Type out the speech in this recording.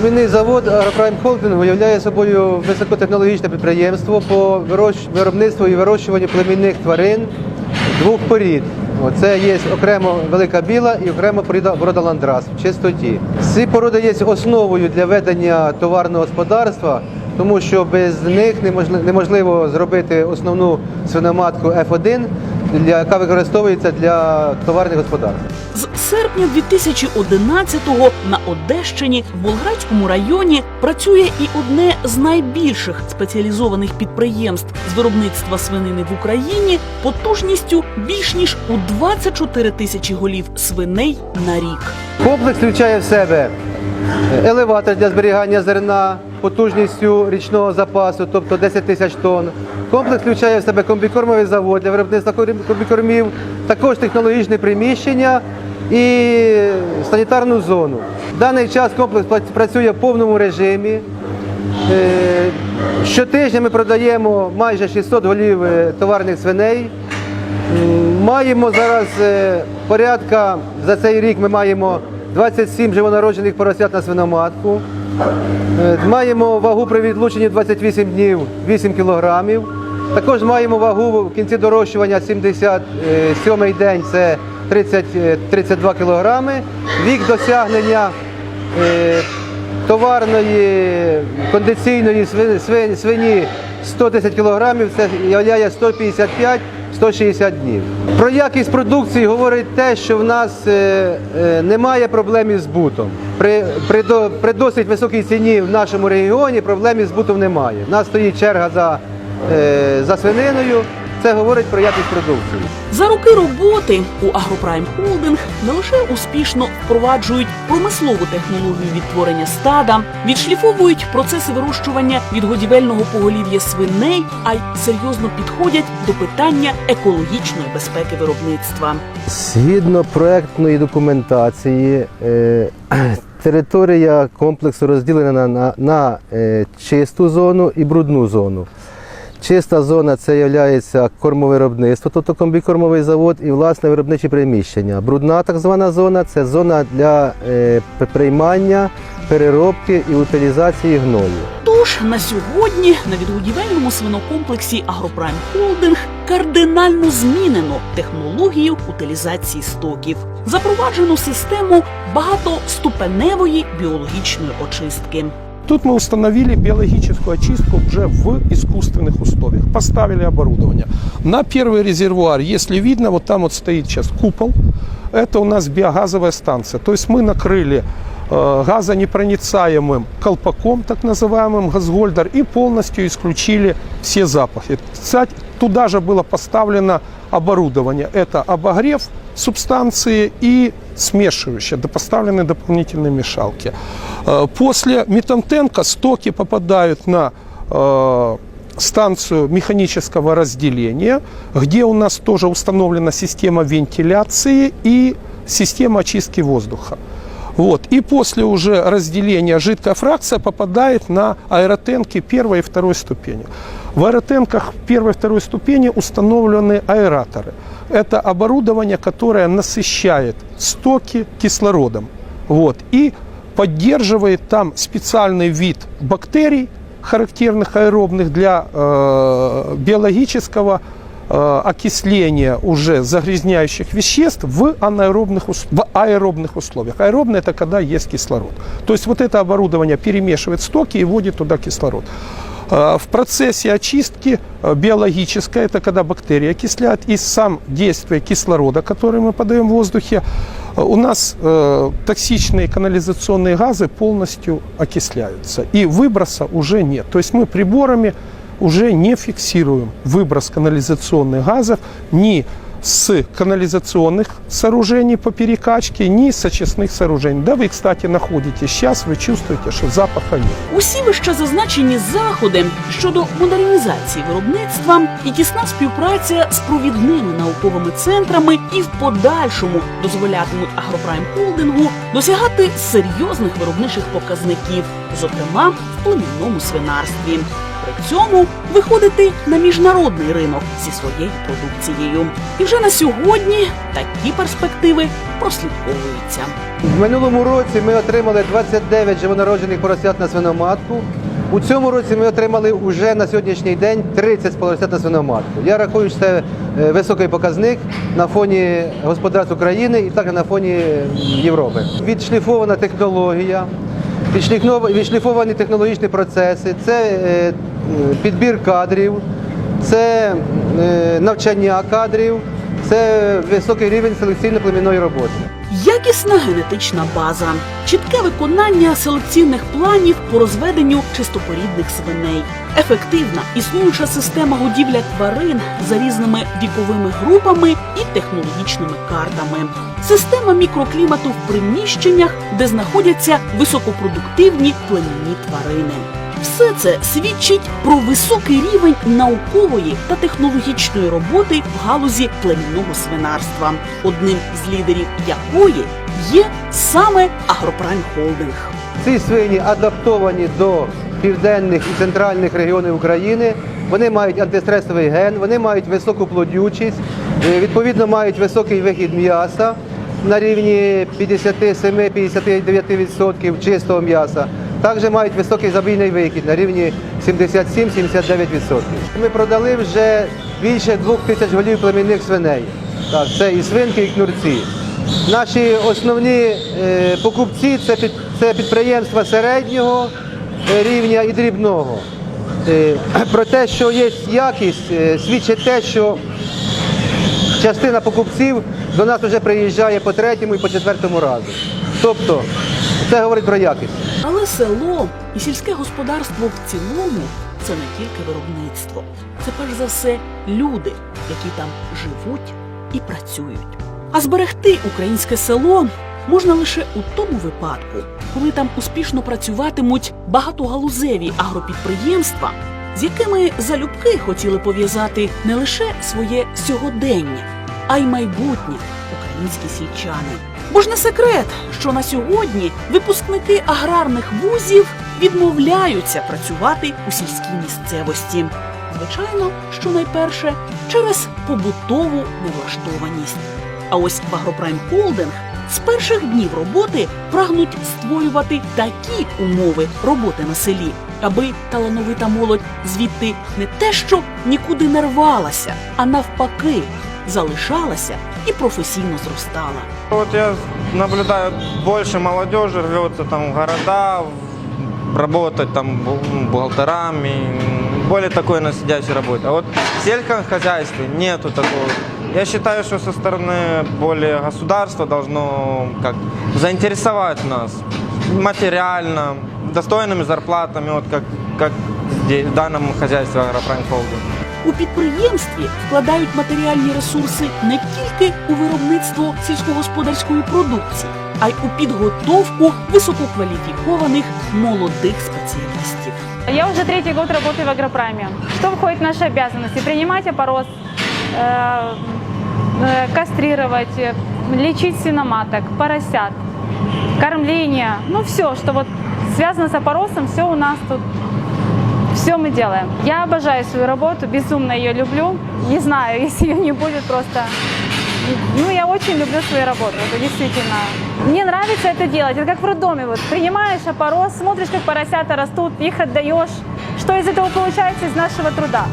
Племінний завод Агропрайм Холдингу являє собою високотехнологічне підприємство по виробництву і вирощуванню племінних тварин двох порід. Це є окремо велика біла і окремо порода ландрас в чистоті. Ці породи є основою для ведення товарного господарства, тому що без них неможливо зробити основну свиноматку F1, для- яка використовується для товарних господарств. З серпня 2011-го на Одещині в Болградському районі працює і одне з найбільших спеціалізованих підприємств з виробництва свинини в Україні потужністю більш ніж у 24 тисячі голів свиней на рік. Комплекс включає в себе елеватор для зберігання зерна потужністю річного запасу, тобто 10 тисяч тонн. Комплекс включає в себе комбікормовий завод для виробництва комбікормів, також технологічне приміщення і санітарну зону. В даний час комплекс працює в повному режимі. Е, Щотижня ми продаємо майже 600 голів е, товарних свиней. Маємо зараз е, порядка за цей рік ми маємо 27 живонароджених поросят на свиноматку. Е, Маємо вагу при відлученні 28 днів 8 кілограмів. Також маємо вагу в кінці дорощування 77 день це 30, е, 32 кілограми. Вік досягнення е, товарної кондиційної свині 110 кілограмів, це являє 155-160 днів. Про якість продукції говорить те, що в нас е, е, немає проблем із збутом. При, при, при досить високій ціні в нашому регіоні проблем із збутом немає. У нас стоїть черга за, е, за свининою. Це говорить про якість продукції. За роки роботи у Агропрайм Холдинг не лише успішно впроваджують промислову технологію відтворення стада, відшліфовують процеси вирощування відгодівельного поголів'я свиней, а й серйозно підходять до питання екологічної безпеки виробництва. Згідно проектної документації, е, територія комплексу розділена на, на, на е, чисту зону і брудну зону. Чиста зона це є кормовиробництво, тобто комбікормовий завод і власне виробничі приміщення. Брудна так звана зона це зона для е, приймання, переробки і утилізації гною. Тож на сьогодні на відгодівельному свинокомплексі Агропрайм Холдинг кардинально змінено технологію утилізації стоків. Запроваджено систему багатоступеневої біологічної очистки. Тут мы установили биологическую очистку уже в искусственных условиях. Поставили оборудование. На первый резервуар, если видно, вот там вот стоит сейчас купол. Это у нас биогазовая станция. То есть мы накрыли э, газонепроницаемым колпаком, так называемым газгольдер, и полностью исключили все запахи. Кстати, туда же было поставлено оборудование. Это обогрев субстанции и смешивающее, поставлены дополнительные мешалки. Э, После метантенка стоки попадают на э, станцию механического разделения, где у нас тоже установлена система вентиляции и система очистки воздуха. Вот. И после уже разделения жидкая фракция попадает на аэротенки первой и второй ступени. В аэротенках первой и второй ступени установлены аэраторы. Это оборудование, которое насыщает стоки кислородом. Вот. И поддерживает там специальный вид бактерий, характерных аэробных для э, биологического окисления уже загрязняющих веществ в, анаэробных, в аэробных условиях. Аэробное – это когда есть кислород. То есть вот это оборудование перемешивает стоки и вводит туда кислород. Э, В процессе очистки э, биологической, это когда бактерии окисляют, и сам действие кислорода, который мы подаем в воздухе, э, у нас э, токсичные канализационные газы полностью окисляются. И выброса уже нет. То есть мы приборами уже не фиксируем выброс канализационных газов ни с канализационных сооружений по перекачке, ни с очистных сооружений. Да вы, кстати, находитесь сейчас, вы чувствуете, что запаха нет. Усі вище зазначені заходи щодо модернізації виробництва і тісна співпраця з провідними науковими центрами і в подальшому дозволятимуть агропрайм холдингу досягати серйозних виробничих показників, зокрема в племінному свинарстві. При цьому виходити на міжнародний ринок зі своєю продукцією. І вже на сьогодні такі перспективи прослідковуються. В минулому році ми отримали 29 живонароджених поросят на свиноматку. У цьому році ми отримали вже на сьогоднішній день 30 поросят на свиноматку. Я рахую, що це е, високий показник на фоні господарств України і також на фоні е, Європи. Відшліфована технологія, відшліфовані технологічні процеси, це е, підбір кадрів, це е, навчання кадрів, це високий рівень селекційно-племінної роботи. Якісна генетична база, чітке виконання селекційних планів по розведенню чистопорідних свиней, ефективна існуюча система годівля тварин за різними віковими групами і технологічними картами, система мікроклімату в приміщеннях, де знаходяться високопродуктивні племінні тварини. Все це свідчить про високий рівень наукової та технологічної роботи в галузі племінного свинарства, одним з лідерів якої є саме Агропрайм Холдинг. Ці свині адаптовані до південних і центральних регіонів України. Вони мають антистресовий ген, вони мають високу плодючість, е, відповідно мають високий вихід м'яса на рівні 57-59% чистого м'яса. Також мають високий забійний вихід на рівні 77-79%. Ми продали вже більше двох тисяч голів племінних свиней. Так, це і свинки, і кнурці. Наші основні е, покупці це, це підприємства середнього е, рівня і дрібного. Е, про те, що є якість, свідчить те, що частина покупців до нас вже приїжджає по третьому і по четвертому разу. Тобто, це говорить про якість. Але село і сільське господарство в цілому це не тільки виробництво, це перш за все люди, які там живуть і працюють. А зберегти українське село можна лише у тому випадку, коли там успішно працюватимуть багатогалузеві агропідприємства, з якими залюбки хотіли пов'язати не лише своє сьогодення, а й майбутнє українські сільчани. Бо ж не секрет, що на сьогодні випускники аграрних вузів відмовляються працювати у сільській місцевості. Звичайно, що найперше через побутову невлаштованість. А ось в Агропрайм Холдинг з перших днів роботи прагнуть створювати такі умови роботи на селі, аби талановита молодь звідти не те, що нікуди не рвалася, а навпаки, залишалася і професійно зростала. Вот я наблюдаю, больше молодежи рвется там в города, работать там бухгалтерами, более такой на сидячей работе. А вот в сельском нету такого. Я считаю, что со стороны более государства должно как заинтересовать нас материально, достойными зарплатами, вот как, как в данном хозяйстве Агропрайм Холдинг. У підприємстві вкладають матеріальні ресурси не тільки у виробництво сільськогосподарської продукції, а й у підготовку висококваліфікованих молодих спеціалістів. Я уже третий год работаю в агропрайме. Что входит в наши обязанности? Принимать опорос, э, э, кастрировать, э, лечить свиноматок, поросят, кормление, ну все, что вот связано с опоросом, все у нас тут, все мы делаем. Я обожаю свою работу, безумно ее люблю. Не знаю, если ее не будет, просто ну, я очень люблю свою работу, это действительно. Мне нравится это делать. Это как в роддоме. Вот, принимаешь опорос, смотришь, как поросята растут, их отдаешь. Что из этого получается из нашего труда?